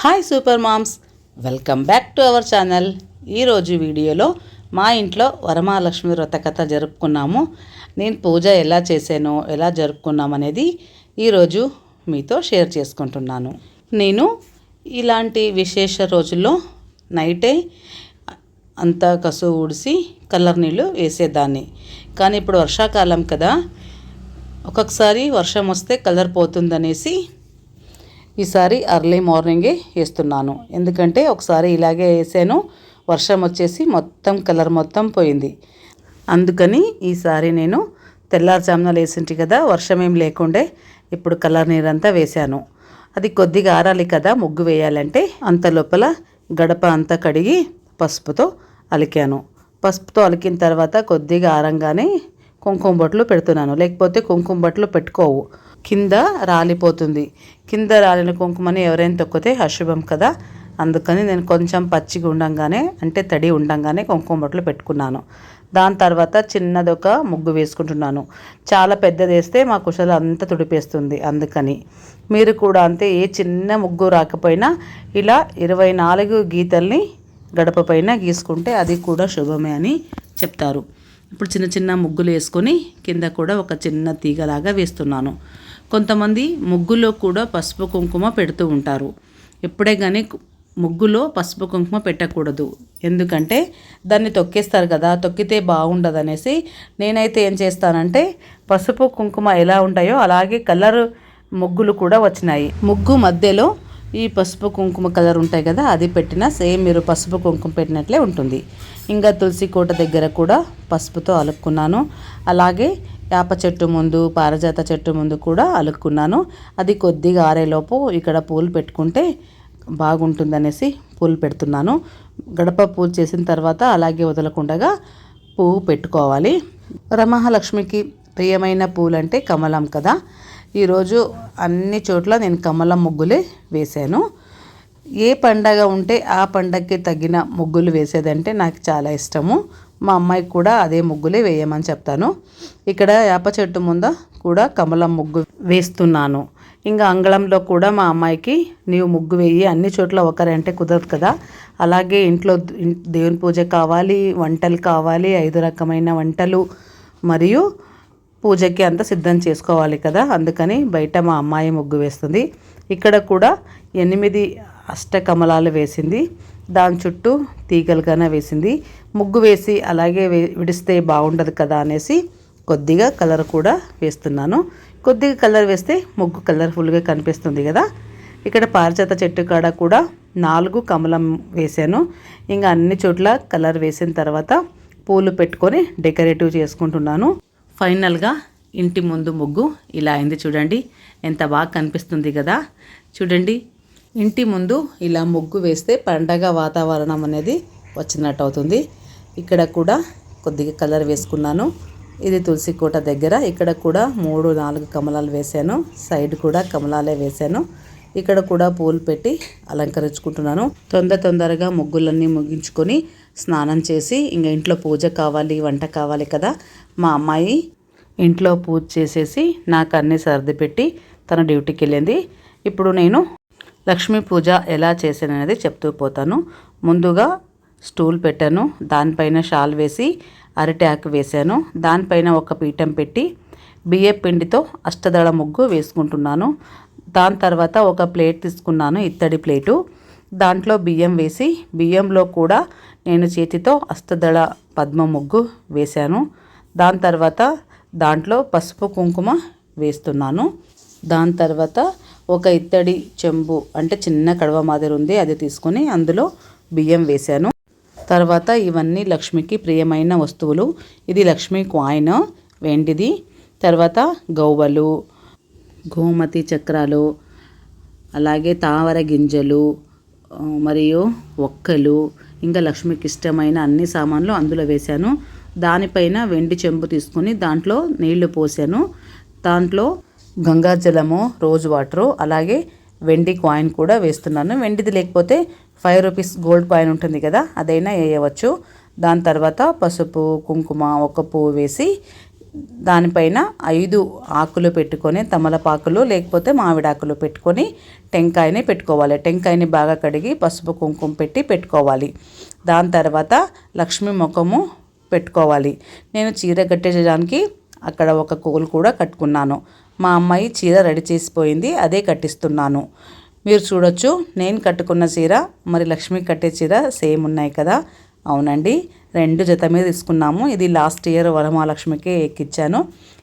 Hi super moms. Welcome back to our channel. ఈరోజు వీడియోలో మా ఇంట్లో వరమహాలక్ష్మి వ్రత కథ జరుపుకున్నాము. నేను పూజ ఎలా చేశానో ఎలా జరుపుకున్నాం అనేది ఈరోజు మీతో షేర్ చేసుకుంటున్నాను. నేను ఇలాంటి విశేష రోజుల్లో నైటే అంతా కసు ఊడిసి కలర్ నీళ్ళు వేసేదాన్ని. కానీ ఇప్పుడు వర్షాకాలం కదా. ఒక్కొక్కసారి వర్షం వస్తే కలర్ పోతుందనేసి ఈసారి అర్లీ మార్నింగే వేస్తున్నాను. ఎందుకంటే ఒకసారి ఇలాగే వేసాను వర్షం వచ్చేసి మొత్తం కలర్ మొత్తం పోయింది. అందుకని ఈసారి నేను తెల్లారుజామున వేసింటి కదా వర్షం ఏం లేకుండే ఇప్పుడు కలర్ నీరంతా వేశాను అది కొద్దిగా ఆరాలి కదా ముగ్గు వేయాలంటే అంత లోపల గడప అంతా కడిగి పసుపుతో అలికాను. పసుపుతో అలికిన తర్వాత కొద్దిగా ఆరంగానే కుంకుమ బొట్లు పెడుతున్నాను. లేకపోతే కుంకుమ బొట్లు పెట్టుకోవు. కింద రాలిపోతుంది. కింద రాలిన కుంకుమని ఎవరైనా తొక్కితే అశుభం కదా. అందుకని నేను కొంచెం పచ్చిగా ఉండంగానే అంటే తడి ఉండంగానే కుంకుమ బొట్లు పెట్టుకున్నాను. దాని తర్వాత చిన్నది ఒక ముగ్గు వేసుకుంటున్నాను. చాలా పెద్దది వేస్తే మా కుశల అంతా తుడిపేస్తుంది. అందుకని మీరు కూడా అంతే ఏ చిన్న ముగ్గు రాకపోయినా ఇలా ఇరవై నాలుగు గీతల్ని గడప పైన గీసుకుంటే అది కూడా శుభమే అని చెప్తారు. ఇప్పుడు చిన్న చిన్న ముగ్గులు వేసుకొని కింద కూడా ఒక చిన్న తీగలాగా వేస్తున్నాను. కొంతమంది ముగ్గులో కూడా పసుపు కుంకుమ పెడుతూ ఉంటారు. ఎప్పుడే కానీ ముగ్గులో పసుపు కుంకుమ పెట్టకూడదు. ఎందుకంటే దాన్ని తొక్కేస్తారు కదా తొక్కితే బాగుండదు అనేసి నేనైతే ఏం చేస్తానంటే పసుపు కుంకుమ ఎలా ఉంటాయో అలాగే కలర్ ముగ్గులు కూడా వచ్చినాయి. ముగ్గు మధ్యలో ఈ పసుపు కుంకుమ కలర్ ఉంటాయి కదా అది పెట్టినా సేమ్ మీరు పసుపు కుంకుమ పెట్టినట్లే ఉంటుంది. ఇంకా తులసి కోట దగ్గర కూడా పసుపుతో అలుక్కున్నాను. అలాగే వేప చెట్టు ముందు పారజాత చెట్టు ముందు కూడా అలుక్కున్నాను. అది కొద్దిగా ఆరేలోపు ఇక్కడ పూలు పెట్టుకుంటే బాగుంటుందనేసి పూలు పెడుతున్నాను. గడప పూజ చేసిన తర్వాత అలాగే వదలకుండగా పువ్వు పెట్టుకోవాలి. వరమహాలక్ష్మికి ప్రియమైన పూలు అంటే కమలం కదా. ఈరోజు అన్ని చోట్ల నేను కమలం ముగ్గులే వేశాను. ఏ పండగ ఉంటే ఆ పండగకి తగిన ముగ్గులు వేసేదంటే నాకు చాలా ఇష్టము. మా అమ్మాయికి కూడా అదే ముగ్గులే వేయమని చెప్తాను. ఇక్కడ వేప చెట్టు ముంద కూడా కమలం ముగ్గు వేస్తున్నాను. ఇంకా అంగళంలో కూడా మా అమ్మాయికి నీవు ముగ్గు వేయి. అన్ని చోట్ల ఒకరంటే కుదరదు కదా. అలాగే ఇంట్లో దేవుని పూజ కావాలి వంటలు కావాలి ఐదు రకమైన వంటలు మరియు పూజకి అంత సిద్ధం చేసుకోవాలి కదా. అందుకని బయట మా అమ్మాయి ముగ్గు వేస్తుంది. ఇక్కడ కూడా ఎనిమిది అష్టకమలాలు వేసింది. దాని చుట్టూ తీగలుగానే వేసింది. ముగ్గు వేసి అలాగే విడిస్తే బాగుండదు కదా అనేసి కొద్దిగా కలర్ కూడా వేస్తున్నాను. కొద్దిగా కలర్ వేస్తే ముగ్గు కలర్ఫుల్గా కనిపిస్తుంది కదా. ఇక్కడ పారిజాత చెట్టు కాడ కూడా నాలుగు కమలం వేసాను ఇంకా అన్ని చోట్ల కలర్ వేసిన తర్వాత పూలు పెట్టుకొని డెకరేటివ్ చేసుకుంటున్నాను. ఫైనల్గా ఇంటి ముందు ముగ్గు ఇలా అయింది చూడండి. ఎంత బాగా కనిపిస్తుంది కదా. చూడండి ఇంటి ముందు ఇలా ముగ్గు వేస్తే పండగ వాతావరణం అనేది వచ్చినట్టు అవుతుంది ఇక్కడ కూడా కొద్దిగా కలర్ వేసుకున్నాను. ఇది తులసి కోట దగ్గర. ఇక్కడ కూడా మూడు నాలుగు కమలాలు వేశాను. సైడ్ కూడా కమలాలే వేశాను. ఇక్కడ కూడా పూలు పెట్టి అలంకరించుకుంటున్నాను. తొందర తొందరగా ముగ్గులన్నీ ముగించుకొని స్నానం చేసి ఇంకా ఇంట్లో పూజ కావాలి వంట కావాలి కదా. మా అమ్మాయి ఇంట్లో పూజ చేసేసి నాకు అన్నీ సర్ది పెట్టి తన డ్యూటీకి వెళ్ళింది. ఇప్పుడు నేను లక్ష్మీ పూజ ఎలా చేశాననేది చెప్తూ పోతాను. ముందుగా స్టూల్ పెట్టాను. దానిపైన షాల్ వేసి అరిటాకు వేశాను. దానిపైన ఒక పీఠం పెట్టి బియ్య పిండితో అష్టదళ ముగ్గు వేసుకుంటున్నాను. దాని తర్వాత ఒక ప్లేట్ తీసుకున్నాను ఇత్తడి ప్లేటు. దాంట్లో బియ్యం వేసి బియ్యంలో కూడా నేను చేతితో అష్టదళ పద్మ ముగ్గు వేశాను. దాని తర్వాత దాంట్లో పసుపు కుంకుమ వేస్తున్నాను. దాని తర్వాత ఒక ఇత్తడి చెంబు అంటే చిన్న కడవ మాదిరి ఉంది అది తీసుకొని అందులో బియ్యం వేశాను. తర్వాత ఇవన్నీ లక్ష్మికి ప్రియమైన వస్తువులు. ఇది లక్ష్మి కాయిన్ వెండిది. తర్వాత గౌవలు గోమతి చక్రాలు అలాగే తావర గింజలు మరియు ఒక్కలు. ఇంకా లక్ష్మికి ఇష్టమైన అన్ని సామాన్లు అందులో వేశాను. దానిపైన వెండి చెంబు తీసుకొని దాంట్లో నీళ్ళు పోసాను. దాంట్లో గంగాజలము రోజ్ వాటరు అలాగే వెండి కాయిన్ కూడా వేస్తున్నాను. వెండిది లేకపోతే ఫైవ్ రూపీస్ గోల్డ్ కాయిన్ ఉంటుంది కదా అదైనా వేయవచ్చు. దాని తర్వాత పసుపు కుంకుమ ఒక పువ్వు వేసి దానిపైన ఐదు ఆకులు పెట్టుకొని తమలపాకులు లేకపోతే మామిడాకులు పెట్టుకొని టెంకాయని పెట్టుకోవాలి. టెంకాయని బాగా కడిగి పసుపు కుంకుమ పెట్టి పెట్టుకోవాలి. దాని తర్వాత లక్ష్మీ ముఖము పెట్టుకోవాలి. నేను చీర కట్టేయడానికి అక్కడ ఒక కోలు కూడా కట్టుకున్నాను. మా అమ్మాయి చీర రెడీ చేసిపోయింది అదే కట్టిస్తున్నాను. మీరు చూడొచ్చు నేను కట్టుకున్న చీర మరి లక్ష్మి కట్టే చీర సేమ్ ఉన్నాయి కదా. అవునండి రెండు జత మీద తీసుకున్నాము. ఇది లాస్ట్ ఇయర్ వరమహాలక్ష్మికి ఎక్కించాను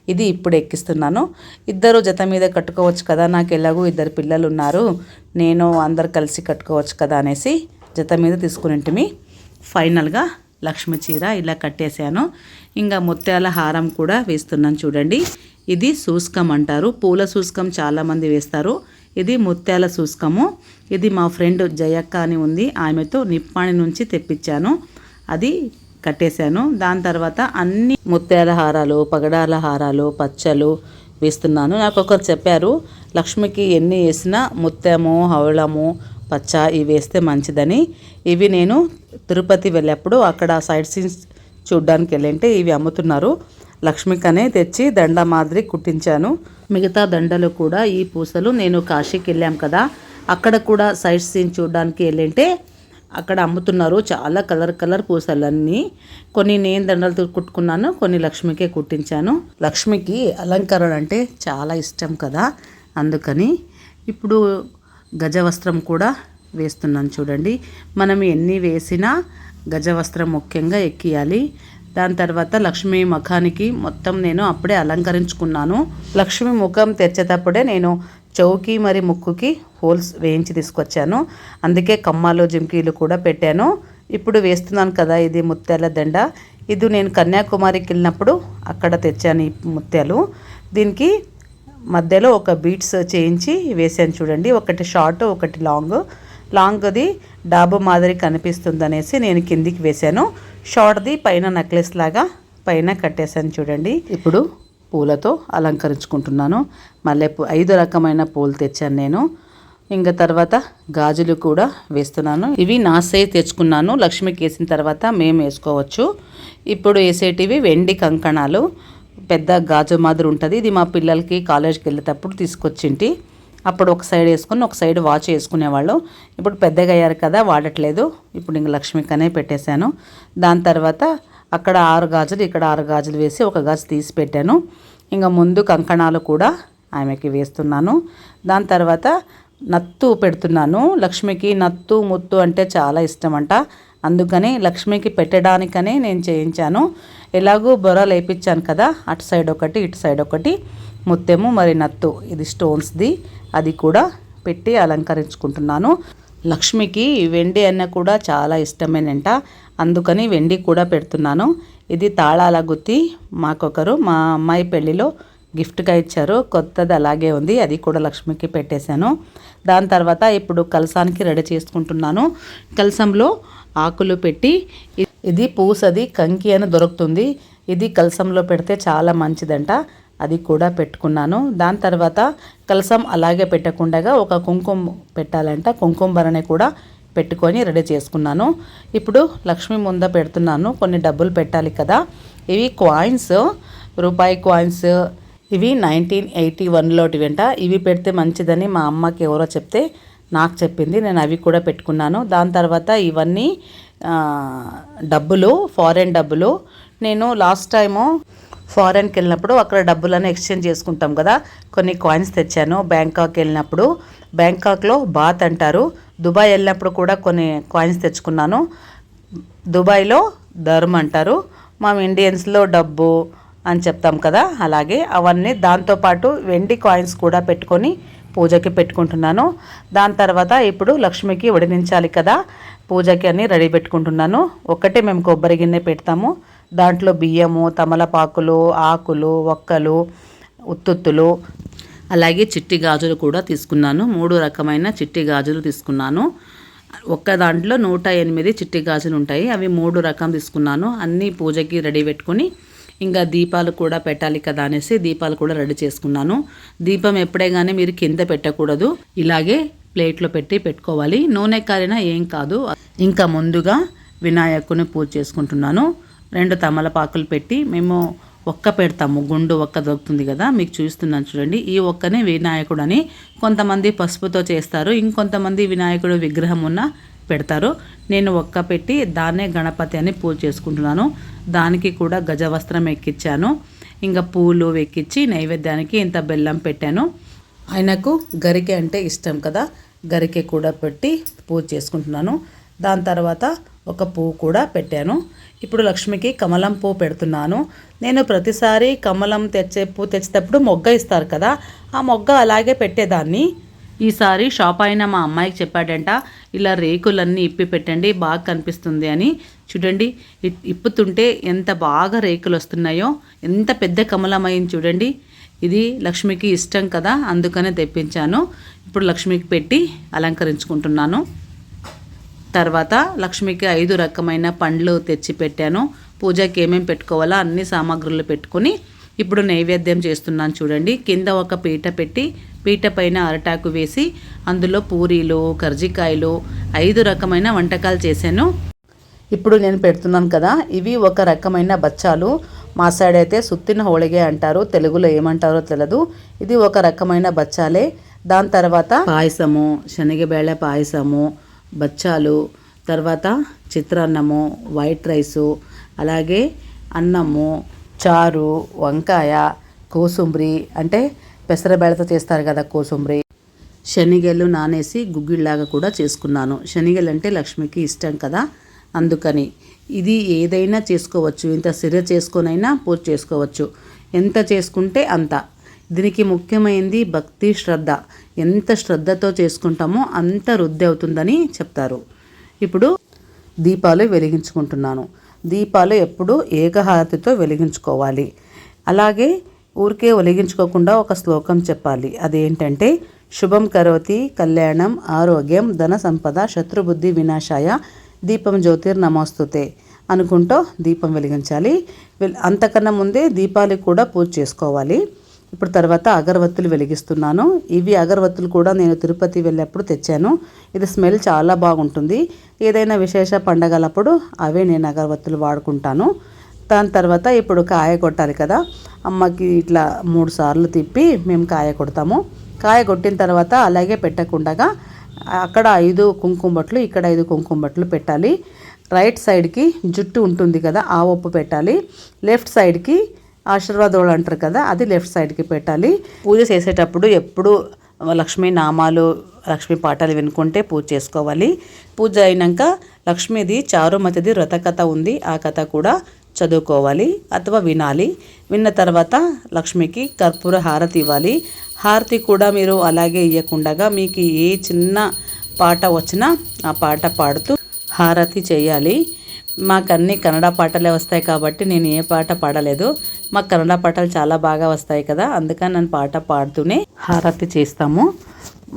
ఇది ఇప్పుడు ఎక్కిస్తున్నాను. ఇద్దరు జత మీద కట్టుకోవచ్చు కదా నాకు ఎలాగో ఇద్దరు పిల్లలు ఉన్నారు. నేను అందరు కలిసి కట్టుకోవచ్చు కదా అనేసి జత మీద తీసుకునింటిమి. ఫైనల్గా లక్ష్మి చీర ఇలా కట్టేశాను. ఇంకా ముత్యాల హారం కూడా వేస్తున్నాను చూడండి. ఇది సూస్కం అంటారు. పూల సూస్కం చాలామంది వేస్తారు. ఇది ముత్యాల సూస్కము. ఇది మా ఫ్రెండ్ జయక్క అని ఉంది. ఆమెతో నిప్పాణి నుంచి తెప్పించాను. అది కట్టేశాను. దాని తర్వాత అన్ని ముత్యాల హారాలు పగడాల హారాలు పచ్చలు వేస్తున్నాను. నాకు ఒకరు చెప్పారు లక్ష్మికి ఎన్ని వేసినా ముత్యము హవళము పచ్చ ఇవి వేస్తే మంచిదని. ఇవి నేను తిరుపతి వెళ్ళేప్పుడు అక్కడ సైడ్ సీన్స్ చూడ్డానికి వెళ్ళింటే ఇవి అమ్ముతున్నారు. లక్ష్మికనే తెచ్చి దండ మాదిరి కుట్టించాను. మిగతా దండలు కూడా ఈ పూసలు నేను కాశీకి వెళ్ళాం కదా. అక్కడ కూడా సైడ్ సీన్ చూడడానికి వెళ్ళింటే అక్కడ అమ్ముతున్నారు చాలా కలర్ కలర్ పూసలన్నీ. కొన్ని నేను దండలతో కుట్టుకున్నాను కొన్ని లక్ష్మికే కుట్టించాను. లక్ష్మికి అలంకరణ అంటే చాలా ఇష్టం కదా. అందుకని ఇప్పుడు గజవస్త్రం కూడా వేస్తున్నాను చూడండి. మనం ఎన్ని వేసినా గజవస్త్రం ముఖ్యంగా ఎక్కియాలి. దాని తర్వాత లక్ష్మి ముఖానికి మొత్తం నేను అప్పుడే అలంకరించుకున్నాను. లక్ష్మి ముఖం తెచ్చేటప్పుడే నేను చౌకి మరి ముక్కుకి హోల్స్ వేయించి తీసుకొచ్చాను. అందుకే కమ్మాలు జింకీలు కూడా పెట్టాను. ఇప్పుడు వేస్తున్నాను కదా ఇది ముత్యాల దండ. ఇది నేను కన్యాకుమారికి వెళ్ళినప్పుడు అక్కడ తెచ్చాను ఈ ముత్యాలు. దీనికి మధ్యలో ఒక బీట్స్ చేయించి వేసాను చూడండి. ఒకటి షార్ట్ ఒకటి లాంగ్. లాంగ్ది డాబు మాదిరి కనిపిస్తుంది అనేసి నేను కిందికి వేశాను. షార్ట్ది పైన నెక్లెస్ లాగా పైన కట్టేశాను చూడండి. ఇప్పుడు పూలతో అలంకరించుకుంటున్నాను. మల్లెపూ ఐదు రకమైన పూలు తెచ్చాను నేను. ఇంకా తర్వాత గాజులు కూడా వేస్తున్నాను. ఇవి నా సైజ్ తెచ్చుకున్నాను. లక్ష్మికి వేసిన తర్వాత మేము వేసుకోవచ్చు. ఇప్పుడు వేసేటివి వెండి కంకణాలు. పెద్ద గాజు మాదిరి ఉంటుంది. ఇది మా పిల్లలకి కాలేజ్కి వెళ్ళేటప్పుడు తీసుకొచ్చింటి. అప్పుడు ఒక సైడ్ వేసుకొని ఒక సైడ్ వాచ్ వేసుకునేవాళ్ళు. ఇప్పుడు పెద్దగా అయ్యారు కదా వాడట్లేదు. ఇప్పుడు ఇంక లక్ష్మికనే పెట్టేశాను. దాని తర్వాత అక్కడ ఆరు గాజులు ఇక్కడ ఆరు గాజులు వేసి ఒక గాజు తీసి పెట్టాను. ఇంకా ముందు కంకణాలు కూడా ఆమెకి వేస్తున్నాను. దాని తర్వాత నత్తు పెడుతున్నాను. లక్ష్మికి నత్తు ముత్తు అంటే చాలా ఇష్టం అంట అందుకని లక్ష్మికి పెట్టడానికనే నేను చేయించాను. ఎలాగూ బొర లేపించాను కదా అటు సైడ్ ఒకటి ఇటు సైడ్ ఒకటి. ముత్తెము మరి నత్తు. ఇది స్టోన్స్ది. అది కూడా పెట్టి అలంకరించుకుంటున్నాను. లక్ష్మికి వెండి అన్న కూడా చాలా ఇష్టమేనంట. అందుకని వెండి కూడా పెడుతున్నాను. ఇది తాళాల గుత్తి. మాకొకరు మా అమ్మాయి పెళ్ళిలో గిఫ్ట్గా ఇచ్చారు. కొత్తది అలాగే ఉంది. అది కూడా లక్ష్మికి పెట్టేశాను. దాని తర్వాత ఇప్పుడు కలసానికి రెడీ చేసుకుంటున్నాను. కలసంలో ఆకులు పెట్టి ఇది పూసది కంకి అని దొరుకుతుంది. ఇది కలసంలో పెడితే చాలా మంచిదంట. అది కూడా పెట్టుకున్నాను. దాని తర్వాత కలసం అలాగే పెట్టకుండా ఒక కుంకుమ పెట్టాలంట. కుంకుమ భరణి కూడా పెట్టుకొని రెడీ చేసుకున్నాను. ఇప్పుడు లక్ష్మి ముంద పెడుతున్నాను. కొన్ని డబ్బులు పెట్టాలి కదా. ఇవి కాయిన్స్ రూపాయి కాయిన్స్. ఇవి నైన్టీన్ ఎయిటీ వన్లోటి వెంట. ఇవి పెడితే మంచిదని మా అమ్మకి ఎవరో చెప్తే నాకు చెప్పింది. నేను అవి కూడా పెట్టుకున్నాను. దాని తర్వాత ఇవన్నీ డబ్బులు ఫారెన్ డబ్బులు. నేను లాస్ట్ టైము ఫారెన్కి వెళ్ళినప్పుడు అక్కడ డబ్బులను ఎక్స్చేంజ్ చేసుకుంటాం కదా. కొన్ని కాయిన్స్ తెచ్చాను. బ్యాంకాక్ వెళ్ళినప్పుడు. బ్యాంకాక్లో బాత్ అంటారు. దుబాయ్ వెళ్ళినప్పుడు కూడా కొన్ని కాయిన్స్ తెచ్చుకున్నాను. దుబాయ్లో ధర్మ్ అంటారు. మా ఇండియన్స్లో డబ్బు అని చెప్తాం కదా. అలాగే అవన్నీ దాంతోపాటు వెండి కాయిన్స్ కూడా పెట్టుకొని పూజకి పెట్టుకుంటున్నాను. దాని తర్వాత ఇప్పుడు లక్ష్మికి వడినించాలి కదా. పూజకి అన్నీ రెడీ పెట్టుకుంటున్నాను. ఒకటే మేము కొబ్బరి గిన్నె పెడతాము. దాంట్లో బియ్యము తమలపాకులు ఆకులు ఒక్కలు ఉత్తుత్తులు. అలాగే చిట్టి గాజులు కూడా తీసుకున్నాను. మూడు రకమైన చిట్టి గాజులు తీసుకున్నాను. ఒక్క దాంట్లో నూట ఎనిమిది చిట్టి గాజులు ఉంటాయి. అవి మూడు రకం తీసుకున్నాను. అన్నీ పూజకి రెడీ పెట్టుకొని ఇంకా దీపాలు కూడా పెట్టాలి కదా అనేసి దీపాలు కూడా రెడీ చేసుకున్నాను. దీపం ఎప్పుడే కానీ మీరు కింద పెట్టకూడదు. ఇలాగే ప్లేట్లో పెట్టి పెట్టుకోవాలి. నూనె కారినా ఏం కాదు. ఇంకా ముందుగా వినాయకుని పూజ చేసుకుంటున్నాను. రెండు తమలపాకులు పెట్టి మేము ఒక్క పెడతాము. గుండు ఒక్క దొరుకుతుంది కదా మీకు చూస్తున్నాను చూడండి. ఈ ఒక్కనే వినాయకుడు అని కొంతమంది పసుపుతో చేస్తారు. ఇంకొంతమంది వినాయకుడు విగ్రహం ఉన్న పెడతారు. నేను ఒక్క పెట్టి దాన్నే గణపతి అని పూజ చేసుకుంటున్నాను. దానికి కూడా గజవస్త్రం ఎక్కించాను ఇంకా పూలు ఎక్కించి నైవేద్యానికి ఇంత బెల్లం పెట్టాను. ఆయనకు గరికె అంటే ఇష్టం కదా గరికె కూడా పెట్టి పూజ చేసుకుంటున్నాను. దాని తర్వాత ఒక పువ్వు కూడా పెట్టాను. ఇప్పుడు లక్ష్మికి కమలం పువ్వు పెడుతున్నాను. నేను ప్రతిసారి కమలం తెచ్చే పువ్వు తెచ్చేటప్పుడు మొగ్గ ఇస్తారు కదా ఆ మొగ్గ అలాగే పెట్టేదాన్ని. ఈసారి షాప్ అయిన మా అమ్మాయికి చెప్పాడంట ఇలా రేకులన్నీ ఇప్పి పెట్టండి బాగా కనిపిస్తుంది అని. చూడండి ఇప్పుతుంటే ఎంత బాగా రేకులు వస్తున్నాయో ఎంత పెద్ద కమలమైంది చూడండి. ఇది లక్ష్మికి ఇష్టం కదా అందుకనే తెప్పించాను. ఇప్పుడు లక్ష్మికి పెట్టి అలంకరించుకుంటున్నాను. తర్వాత లక్ష్మికి ఐదు రకమైన పండ్లు తెచ్చి పెట్టాను పూజకి ఏమేమి పెట్టుకోవాలో అన్ని సామాగ్రులు పెట్టుకొని ఇప్పుడు నైవేద్యం చేస్తున్నాను చూడండి. కింద ఒక పీట పెట్టి పీట పైన అరటాకు వేసి అందులో పూరీలు కర్జికాయలు ఐదు రకమైన వంటకాలు చేశాను. ఇప్పుడు నేను పెడుతున్నాను కదా ఇవి ఒక రకమైన బచ్చాలు. మా సైడ్ అయితే సుత్తిన హోళిగే అంటారు తెలుగులో ఏమంటారో తెలియదు ఇది ఒక రకమైన బచ్చాలే. దాని తర్వాత పాయసము శనగబేళ పాయసము బచ్చాలు తర్వాత చిత్రాన్నము వైట్ రైసు అలాగే అన్నము చారు వంకాయ కోసుంబ్రి అంటే పెసరబేళతో చేస్తారు కదా కోసుంబ్రి. శనిగెలు నానేసి గుగ్గిళ్ళలాగా కూడా చేసుకున్నాను. శనిగెలు అంటే లక్ష్మికి ఇష్టం కదా అందుకని. ఇది ఏదైనా చేసుకోవచ్చు. ఇంత సిర చేసుకొనైనా పూజ చేసుకోవచ్చు. ఎంత చేసుకుంటే అంత. దీనికి ముఖ్యమైనది భక్తి శ్రద్ధ. ఎంత శ్రద్ధతో చేసుకుంటామో అంత వృద్ధి అవుతుందని చెప్తారు. ఇప్పుడు దీపాలు వెలిగించుకుంటున్నాను. దీపాలు ఎప్పుడూ ఏకహారతితో వెలిగించుకోవాలి. అలాగే ఊరికే వెలిగించుకోకుండా ఒక శ్లోకం చెప్పాలి. అదేంటంటే శుభం కరోతి కళ్యాణం ఆరోగ్యం ధన సంపద శత్రుబుద్ధి వినాశాయ దీపం జ్యోతిర్ నమోస్తుతే అనుకుంటూ దీపం వెలిగించాలి. అంతకన్నా ముందే దీపాలకు కూడా పూజ చేసుకోవాలి. ఇప్పుడు తర్వాత అగరవత్తులు వెలిగిస్తున్నాను. ఇవి అగరవత్తులు కూడా నేను తిరుపతి వెళ్ళినప్పుడు తెచ్చాను. ఇది స్మెల్ చాలా బాగుంటుంది. ఏదైనా విశేష పండగలప్పుడు అవే నేను అగరవత్తులు వాడుకుంటాను. దాని తర్వాత ఇప్పుడు కాయ కొట్టాలి కదా. అమ్మకి ఇట్లా మూడు సార్లు తిప్పి మేము కాయ కొడతాము. కాయ కొట్టిన తర్వాత అలాగే పెట్టకుండా అక్కడ ఐదు కుంకుమబట్లు ఇక్కడ ఐదు కుంకుమబట్లు పెట్టాలి. రైట్ సైడ్కి జుట్టు ఉంటుంది కదా ఆ ఒప్పు పెట్టాలి. లెఫ్ట్ సైడ్కి ఆశీర్వాదోళ్ళు అంటారు కదా అది లెఫ్ట్ సైడ్కి పెట్టాలి. పూజ చేసేటప్పుడు ఎప్పుడు లక్ష్మీ నామాలు లక్ష్మీ పాటలు వినుకుంటే పూజ చేసుకోవాలి. పూజ అయినాక లక్ష్మీది చారుమతిది వ్రతకథ ఉంది ఆ కథ కూడా చదువుకోవాలి అథవా వినాలి. విన్న తర్వాత లక్ష్మికి కర్పూర హారతి ఇవ్వాలి. హారతి కూడా మీరు అలాగే ఇవ్వకుండా మీకు ఏ చిన్న పాట వచ్చినా ఆ పాట పాడుతూ హారతి చేయాలి. మాకు అన్ని కన్నడ పాటలే వస్తాయి కాబట్టి నేను ఏ పాట పాడలేదు. మాకు కన్నడ పాటలు చాలా బాగా వస్తాయి కదా అందుకని నేను పాట పాడుతూనే హారతి చేస్తాము.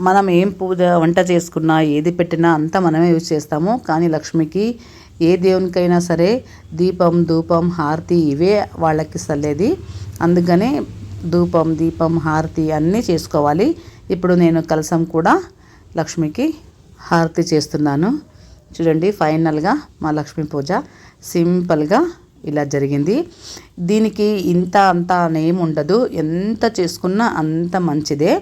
మనం ఏం పూజ వంట చేసుకున్నా ఏది పెట్టినా అంతా మనమే యూజ్ చేస్తాము. కానీ లక్ష్మికి ఏ దేవునికైనా సరే దీపం ధూపం హారతి ఇవే వాళ్ళకి సల్లేది. అందుకనే ధూపం దీపం హారతి అన్నీ చేసుకోవాలి. ఇప్పుడు నేను కలసం కూడా లక్ష్మికి హారతి చేస్తున్నాను. చూడండి ఫైనల్గా మా లక్ష్మీ పూజ సింపుల్గా ఇలా జరిగింది. దీనికి ఇంత అంత నేమ్ ఉండదు. ఎంత చేసుకున్నా అంత మంచిదే.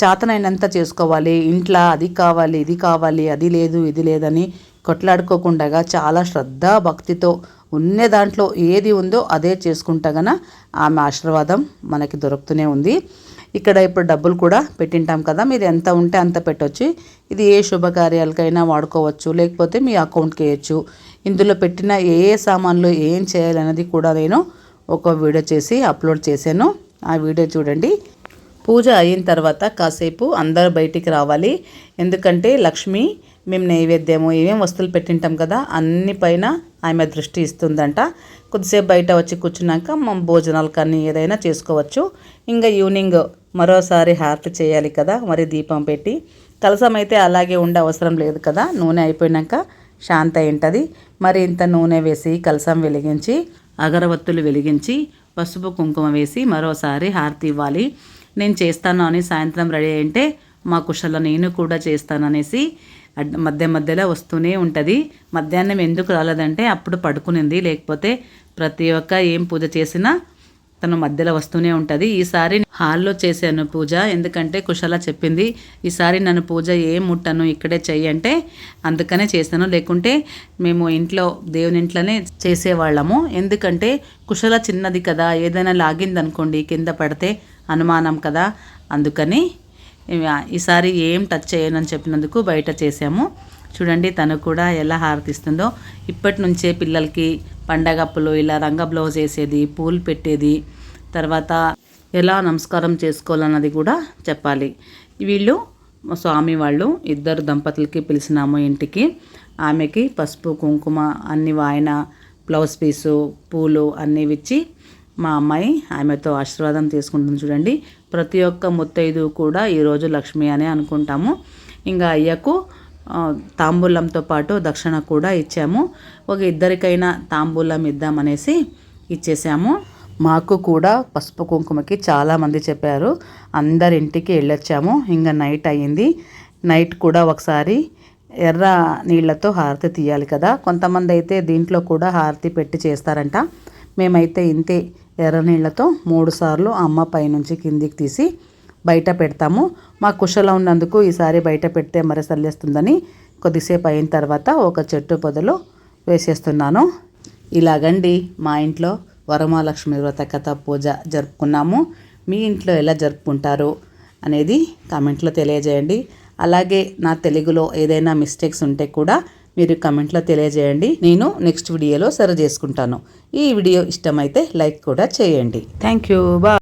చేతనైనంత చేసుకోవాలి. ఇంట్లో అది కావాలి ఇది కావాలి అది లేదు ఇది లేదని కొట్లాడుకోకుండా చాలా శ్రద్ధ భక్తితో ఉన్న దాంట్లో ఏది ఉందో అదే చేసుకుంటా గన ఆమె ఆశీర్వాదం మనకి దొరుకుతూనే ఉంది. ఇక్కడ ఇప్పుడు డబ్బులు కూడా పెట్టింటాం కదా మీరు ఎంత ఉంటే అంత పెట్టొచ్చు. ఇది ఏ శుభకార్యాలకైనా వాడుకోవచ్చు లేకపోతే మీ అకౌంట్కి వేయచ్చు. ఇందులో పెట్టిన ఏ ఏ సామాన్లు ఏం చేయాలన్నది కూడా నేను ఒక వీడియో చేసి అప్లోడ్ చేశాను. ఆ వీడియో చూడండి. పూజ అయిన తర్వాత కాసేపు అందరు బయటికి రావాలి. ఎందుకంటే లక్ష్మి మేము నైవేద్యము ఏమేం వస్తువులు పెట్టింటాం కదా అన్ని పైన ఆమె దృష్టి ఇస్తుందంట. కొద్దిసేపు బయట వచ్చి కూర్చున్నాక మనం భోజనాలు కానీ ఏదైనా చేసుకోవచ్చు. ఇంకా ఈవినింగ్ మరోసారి హారతి చేయాలి కదా మరి దీపం పెట్టి. కలసం అయితే అలాగే ఉండే అవసరం లేదు కదా నూనె అయిపోయినాక శాంత ఉంటుంది మరి ఇంత నూనె వేసి కలసం వెలిగించి అగరవత్తులు వెలిగించి పసుపు కుంకుమ వేసి మరోసారి హారతి ఇవ్వాలి. నేను చేస్తాను అని సాయంత్రం రెడీ అయింటే మా కుషల నేను కూడా చేస్తాననేసి మధ్య మధ్యలో వస్తూనే ఉంటుంది. మధ్యాహ్నం ఎందుకు రాలేదంటే అప్పుడు పడుకునింది. లేకపోతే ప్రతి ఒక్క ఏం పూజ చేసినా తను మధ్యలో వస్తూనే ఉంటుంది. ఈసారి హాల్లో చేశాను పూజ. ఎందుకంటే కుశల చెప్పింది ఈసారి నన్ను పూజ ఏం ముట్టను ఇక్కడే చెయ్యి అంటే అందుకనే చేశాను. లేకుంటే మేము ఇంట్లో దేవుని ఇంట్లోనే చేసేవాళ్ళము. ఎందుకంటే కుశల చిన్నది కదా. ఏదైనా లాగిందనుకోండి కింద పడితే అనుమానం కదా. అందుకని ఈసారి ఏం టచ్ చేయనని చెప్పినందుకు బయట చేసాము చూడండి తను కూడా ఎలా హారతిస్తుందో. ఇప్పటి నుంచే పిల్లలకి పండగప్పులు ఇలా రంగ బ్లౌజ్ వేసేది పూలు పెట్టేది తర్వాత ఎలా నమస్కారం చేసుకోవాలన్నది కూడా చెప్పాలి. వీళ్ళు స్వామి వాళ్ళు ఇద్దరు దంపతులకి పిలిచినాము ఇంటికి. ఆమెకి పసుపు కుంకుమ అన్ని వాయన బ్లౌజ్ పీసు పూలు అన్నీ ఇచ్చి మా అమ్మాయి ఆమెతో ఆశీర్వాదం తీసుకుంటుంది చూడండి. ప్రతి ఒక్క ముత్తైదు కూడా ఈరోజు లక్ష్మి అనే అనుకుంటాము. ఇంకా అయ్యకు తాంబూలంతో పాటు దక్షిణ కూడా ఇచ్చాము. ఒక ఇద్దరికైనా తాంబూలం ఇద్దామనేసి ఇచ్చేసాము. మాకు కూడా పసుపు కుంకుమకి చాలామంది చెప్పారు. అందరింటికి వెళ్ళొచ్చాము. ఇంకా నైట్ అయ్యింది. నైట్ కూడా ఒకసారి ఎర్ర నీళ్ళతో హారతి తీయాలి కదా. కొంతమంది అయితే దీంట్లో కూడా హారతి పెట్టి చేస్తారంట. మేమైతే ఇంతే ఎర్ర నీళ్ళతో మూడుసార్లు అమ్మ పైనుంచి కిందికి తీసి బయట పెడతాము. మా కుషలో ఉన్నందుకు ఈసారి బయట పెడితే మరి సల్లేస్తుందని కొద్దిసేపు అయిన తర్వాత ఒక చెట్టు పొదలు వేసేస్తున్నాను. ఇలాగండి మా ఇంట్లో వరమహాలక్ష్మి వ్రత కథ పూజ జరుపుకున్నాము. మీ ఇంట్లో ఎలా జరుపుకుంటారు అనేది కామెంట్లో తెలియజేయండి. అలాగే నా తెలుగులో ఏదైనా మిస్టేక్స్ ఉంటే కూడా మీరు కమెంట్లో తెలియజేయండి. నేను నెక్స్ట్ వీడియోలో సరి చేసుకుంటాను. ఈ వీడియో ఇష్టమైతే లైక్ కూడా చేయండి. థ్యాంక్ యూ బా